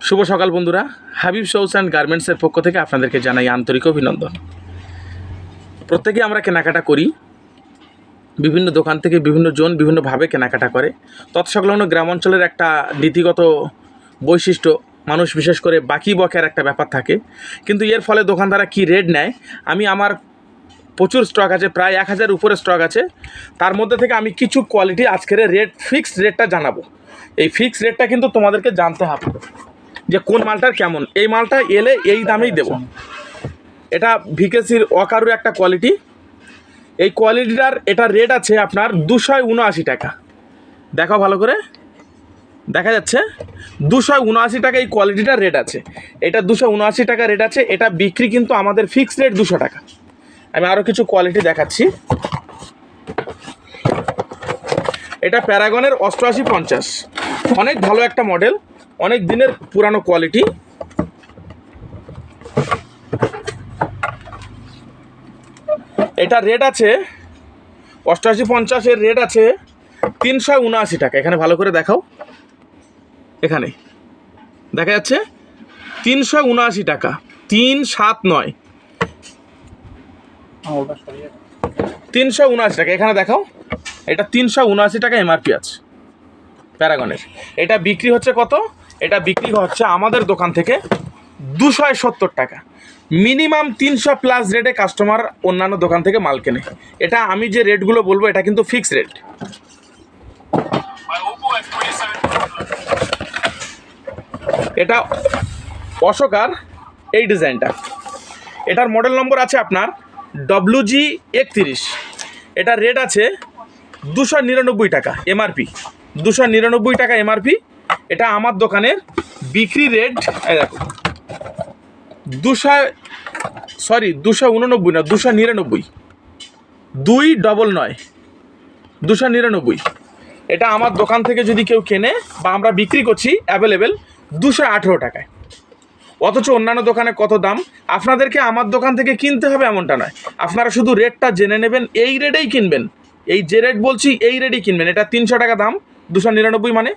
শুভ সকাল বন্ধুরা। হাবিব শৌস অ্যান্ড গার্মেন্টসের পক্ষ থেকে আপনাদেরকে জানাই আন্তরিক অভিনন্দন। প্রত্যেকে আমরা কেনাকাটা করি। বিভিন্ন দোকান থেকে বিভিন্ন জন বিভিন্নভাবে কেনাকাটা করে। তৎসংলগ্ন গ্রাম অঞ্চলের একটা নীতিগত বৈশিষ্ট্য, মানুষ বিশেষ করে বাকি বকের একটা ব্যাপার থাকে। কিন্তু এর ফলে দোকানদারা কি রেট নেয়? আমি আমার প্রচুর স্টক আছে, প্রায় এক হাজার উপরে স্টক আছে। তার মধ্যে থেকে আমি কিছু কোয়ালিটি আজকের রেট ফিক্সড রেটটা জানাব। এই ফিক্সড রেটটা কিন্তু তোমাদেরকে জানতে হবে। যে কোন মালটার কেমন। এই মালটা এলে এই দামেই দেবো। এটা ভিকেসির অকারুর একটা কোয়ালিটি। এই কোয়ালিটিটার এটা রেট আছে আপনার দুশো উনআশি টাকা। দেখো ভালো করে। দেখা যাচ্ছে দুশো উনআশি টাকা এই কোয়ালিটিটার রেট আছে। এটা দুশো উনআশি টাকা রেট আছে, এটা বিক্রি কিন্তু আমাদের ফিক্সড রেট দুশো টাকা। আমি আরও কিছু কোয়ালিটি দেখাচ্ছি। এটা প্যারাগনের অষ্টআশি পঞ্চাশ। অনেক ভালো একটা মডেল। অনেক দিনের পুরানো কোয়ালিটি এটা রেট আছে অষ্টআশি পঞ্চাশের রেট আছে, তিনশো উনআশি টাকা। এখানে ভালো করে দেখাও। এখানে। দেখা যাচ্ছে, তিনশো উনআশি টাকা। তিন, সাত, নয়। তিনশো উনআশি টাকা। এখানে দেখাও। এটা তিনশো উনআশি টাকা এমআরপি আছে প্যারাগনের এটা বিক্রি হচ্ছে কত? এটা বিক্রি হচ্ছে আমাদের দোকান থেকে দুশো সত্তর টাকা। মিনিমাম তিনশো প্লাস রেটে কাস্টমার অন্যান্য দোকান থেকে মাল কেনে। এটা আমি যে রেটগুলো বলব এটা কিন্তু ফিক্স রেট এটা অশোকার এই ডিজাইনটা। এটার মডেল নম্বর আছে আপনার ডব্লু জি একত্রিশ। এটার রেট আছে দুশো নিরানব্বই টাকা এমআরপি দুশো নিরানব্বই টাকা এমআরপি এটা আমার দোকানের বিক্রি রেট দেখো। দুশো সরি দুশো উননব্বই না, দুশো নিরানব্বই। দুই ডবল নয়, দুশো নিরানব্বই। এটা আমার দোকান থেকে যদি কেউ কেনে বা আমরা বিক্রি করছি অ্যাভেলেবেল দুশো আঠেরো টাকায়। অথচ অন্যান্য দোকানে কত দাম? আপনাদেরকে আমার দোকান থেকে কিনতে হবে এমনটা নয়। আপনারা শুধু রেটটা জেনে নেবেন, এই রেটেই কিনবেন। এই যে রেট বলছি, এই রেটেই কিনবেন। এটা তিনশো টাকা দাম, দুশো নিরানব্বই মানে।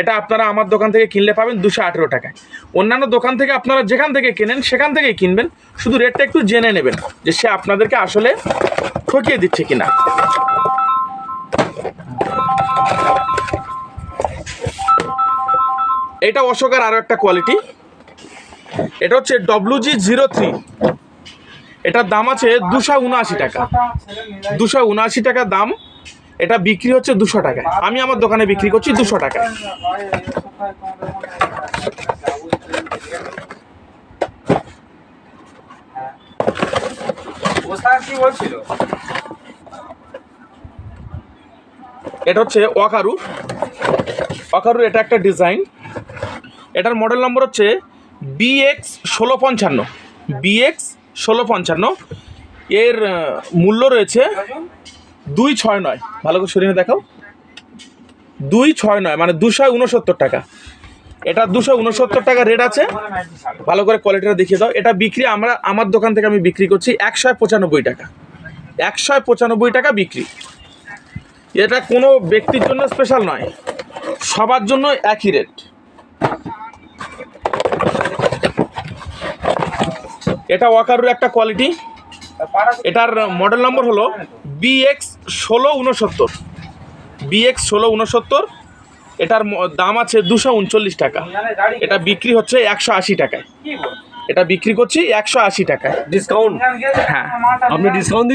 এটা আপনারা আমার দোকান থেকে কিনলে পাবেন দুশো আঠেরো টাকায়। অন্যান্য দোকান থেকে আপনারা যেখান থেকে কেনেন, সেখান থেকেই কিনবেন। শুধু রেটটা একটু জেনে নেবেন যে সে আপনাদেরকে আসলে ঠকিয়ে দিচ্ছে কিনা। এটা অশোকার আরও একটা কোয়ালিটি। এটা হচ্ছে ডব্লু জি জিরো থ্রি। এটার দাম আছে দুশো উনআশি টাকা। দুশো উনআশি টাকা দাম। এটা বিক্রি হচ্ছে দুশো টাকায়। আমি আমার দোকানে বিক্রি করছি দুশো টাকায়। এটা হচ্ছে ওয়াকারু। ওয়াকারু এটা একটা ডিজাইন। এটার মডেল নম্বর হচ্ছে বিএক্স ষোলো পঞ্চান্ন। বিএক্স ষোলো পঞ্চান্ন। এর মূল্য রয়েছে দুই ছয় নয়। ভালো করে সরিয়ে দেখাও। দুই ছয় নয় মানে দুশো উনসত্তর টাকা। এটা দুশো উনসত্তর টাকা রেট আছে। ভালো করে কোয়ালিটিটা দেখিয়ে দাও। এটা বিক্রি আমরা, আমার দোকান থেকে আমি বিক্রি করছি একশো পঁচানব্বই টাকা। একশো পঁচানব্বই টাকা বিক্রি। এটা কোনো ব্যক্তির জন্য স্পেশাল নয়। সবার জন্য একই রেট এটা ওয়াকারুর একটা কোয়ালিটি এটার মডেল নম্বর হলো বিএক্স ষোলো উনসত্তর বিএক্স ষোলো উনসত্তর এটার দাম আছে দুশো উনচল্লিশ টাকা। এটা বিক্রি হচ্ছে একশো আশি টাকায়। এটা বিক্রি করছি একশো আশি টাকায়। ডিসকাউন্ট হ্যাঁ। আপনি ডিসকাউন্ট